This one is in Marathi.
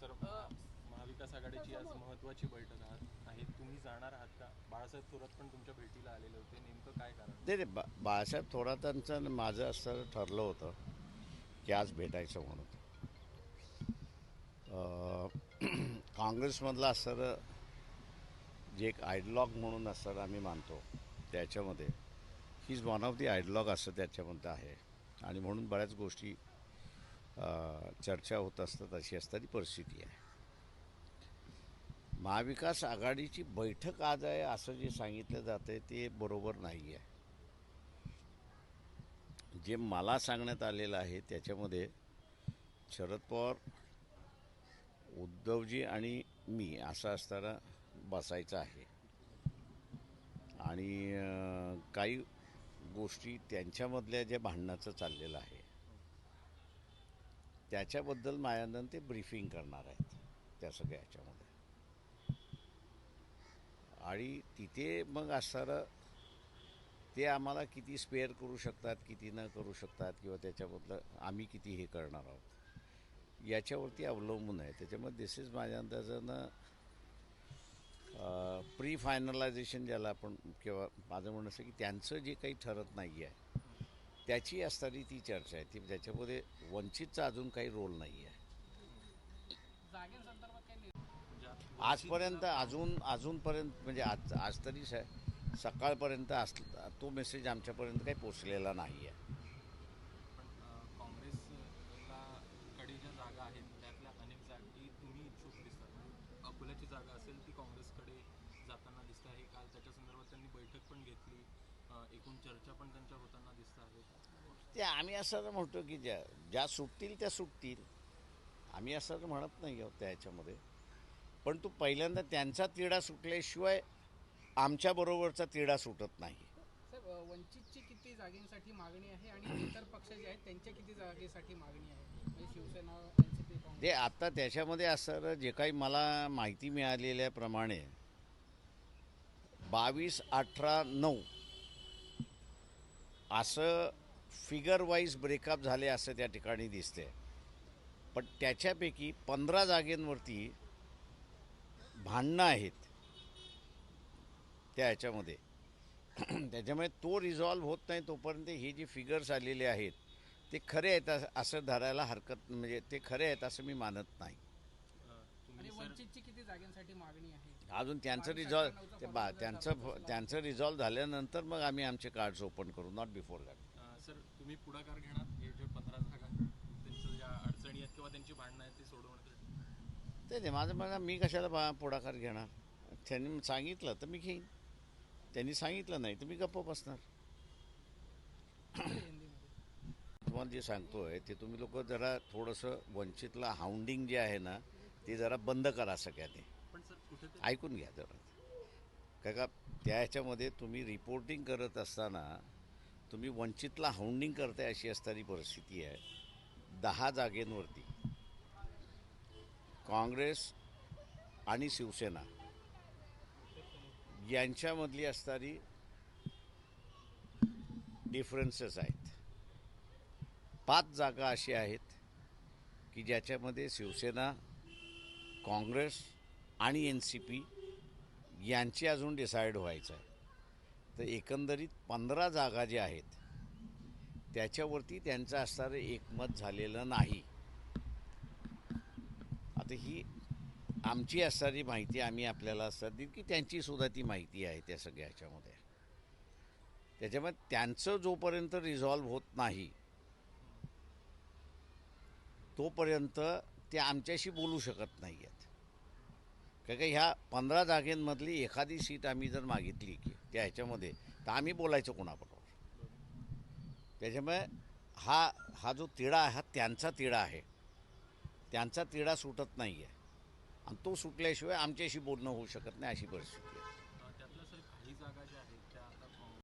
सर महा- महाविकास आघाडीची आज महत्वाची बैठक आहे. तुम्ही जाणार आहात का? बाळासाहेब थोरात पण तुमच्या भेटीला आलेले होते. नेमकं काय कारण? नाही नाही बा बाळासाहेब थोरातांचं माझं असं ठरलं होतं की आज भेटायचं म्हणून. काँग्रेसमधला असणारं जे एक आयडलॉग म्हणून असणारं आम्ही मानतो त्याच्यामध्ये he is one of the ideologue असं त्याच्यामध्ये आहे. आणि म्हणून बऱ्याच गोष्टी चर्चा होत असतात अशी असताना परिस्थिती आहे. महाविकास आघाडीची बैठक आज आहे असं जे सांगितलं जातं आहे ते बरोबर नाही आहे जे मला सांगण्यात आलेलं आहे त्याच्यामध्ये शरद पवार उद्धवजी आणि मी असं असताना बसायचं आहे. आणि काही गोष्टी त्यांच्यामधल्या ज्या भांडणाचं चाललेलं आहे त्याच्याबद्दल मायानंद ते ब्रीफिंग करणार आहेत त्या सगळ्या ह्याच्यामध्ये. आणि तिथे मग असणारं ते आम्हाला किती स्पेअर करू शकतात किती न करू शकतात किंवा त्याच्याबद्दल आम्ही किती हे करणार आहोत याच्यावरती अवलंबून आहे. त्याच्यामुळे दिस इज माझ्या अंदाजानं प्री फायनलायझेशन ज्याला आपण किंवा माझं म्हणणं असं की त्यांचं जे काही ठरत नाही आहे त्याची असणारी ती चर्चा आहे. ती त्याच्यामध्ये वंचितचा अजून काही रोल नाही आहे आजपर्यंत अजून अजूनपर्यंत म्हणजे आज आज तरी स सकाळपर्यंत अस तो मेसेज आमच्यापर्यंत काही पोचलेला नाही आहे जागा आहेत त्यातल्या अनेक जागी तुम्ही इच्छुक दिसतात अकोल्याची जागा असेल ती काँग्रेसकडे जाताना दिसत आहे. काल त्याच्या संदर्भात त्यांनी बैठक पण घेतली. चर्चा पण त्यांच्या होताना दिसत आहे. ते आम्ही असं म्हणतो की ज्या ज्या सुटतील त्या सुटतील. आम्ही असं म्हणत नाही आहोत त्या ह्याच्यामध्ये पण तो पहिल्यांदा त्यांचा तिढा सुटल्याशिवाय आमच्याबरोबरचा तिढा सुटत नाही. वंचितची किती जागेसाठी मागणी आहे आणि इतर पक्ष जे आहेत त्यांच्या किती जागेसाठी मागणी आहे? म्हणजे शिवसेना ते आता त्याच्यामध्ये असं जे काही मला माहिती मिळालेल्याप्रमाणे बावीस अठरा नऊ असं फिगर वाईज ब्रेकअप झाले असं त्या ठिकाणी दिसते पण त्याच्यापैकी पंधरा जागेंवरती भांडणं आहेत. त्या ह्याच्यामध्ये त्याच्यामुळे तो रिझॉल्व्ह होत नाही तोपर्यंत हे जे फिगर्स आलेले आहेत ते खरे आहेत असं धरायला हरकत म्हणजे ते खरे आहेत असं मी मानत नाही. आणि तुम्ही सर वंचितची किती जागांसाठी मागणी आहे? अजून त्यांचं रिझॉल्व ते बा त्यांचं. त्यांचं रिझॉल्व झाल्यानंतर मग आम्ही आमचे कार्ड्स ओपन करू नॉट बिफोर दॅट सर तुम्ही पुढाकार घेणार हे जे पंधरा जागा त्यांच्या ज्या अडचणी आहेत किंवा त्यांची भांडणं आहेत ती सोडवण्यासाठी ते नाही माझं म्हणणं मी कशाला बा पुढाकार घेणार? त्यांनी सांगितलं तर मी घेईन. त्यांनी सांगितलं नाही तर मी गप्प बसणार. तुम्हाला जे सांगतोय ते तुम्ही लोक जरा थोडंसं वंचितला हाऊंडिंग जे आहे ना ते जरा बंद करा सगळ्यांनी. ऐकून घ्या जरा का का त्या ह्याच्यामध्ये तुम्ही रिपोर्टिंग करत असताना तुम्ही वंचितला हाऊंडिंग करताय अशी असणारी परिस्थिती आहे दहा जागेंवरती. काँग्रेस आणि शिवसेना यांच्यामधली असणारी डिफरन्सेस आहेत. पाच जागा अशी आहेत की ज्याच्यामध्ये शिवसेना काँग्रेस आणि एन सी पी यांची अजून डिसाईड व्हायचं आहे. तर एकंदरीत पंधरा जागा ज्या आहेत त्याच्यावरती त्यांचं असणारं एकमत झालेलं नाही. आता ही आमची असणारी माहिती आम्ही आपल्याला असतात देईल की त्यांची सुद्धा ती माहिती आहे त्या सगळ्या ह्याच्यामध्ये त्याच्यामुळे त्यांचं जोपर्यंत रिझॉल्व्ह होत नाही तोपर्यंत ते आमच्याशी बोलू शकत नाही आहेत कारण का ह्या पंधरा जागेंमधली एखादी सीट आम्ही जर मागितली की त्या ह्याच्यामध्ये तर आम्ही बोलायचं कोणाबरोबर? त्याच्यामुळे हा हा जो तिढा आहे हा त्यांचा तिढा आहे. त्यांचा तिढा सुटत नाही आहे आणि तो सुटल्याशिवाय आमच्याशी बोलणं होऊ शकत नाही अशी परिस्थिती